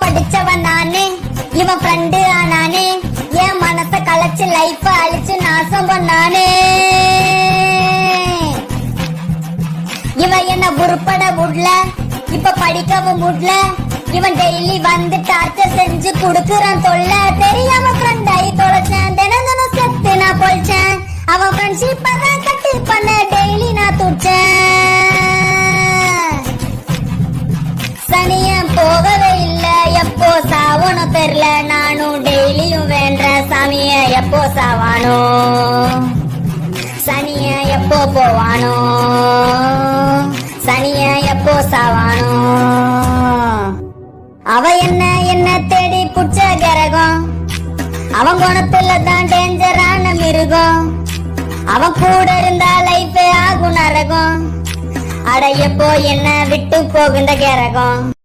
படிச்சவன் நானு. இவன் ஃப்ரெண்டு ஆனானே. என் மனச கலைச்சு லைஃப் அழிச்சு நாசம் பண்ணானே இவன் என்ன உருப்பட முட்ல. இப்ப படிக்கவும் முட்ல. இவன் டெய்லி வந்து டார்ச்சர் செஞ்சு குடுக்குறான் தொல்ல. தெரியாம ஃப்ரெண்ட் ஆகி தொலைச்சேன். தினம் தினம் செத்து நான் பொழிச்சேன். அவன் ஃப்ரெண்ட்ஷிப் தான் கட்டி பண்ண சாவானோ? சனிய எப்போ போவானோ? சனிய எப்போ சாவானோ? அவ என்ன என்ன தேடி புச்ச கரகம்? அவன் குணத்துல தான் டேஞ்சரான மிருகம். அவன் கூட இருந்தா லைஃபே ஆகும் நரகம். அட எப்போ என்ன விட்டு போகுந்த கரகம்?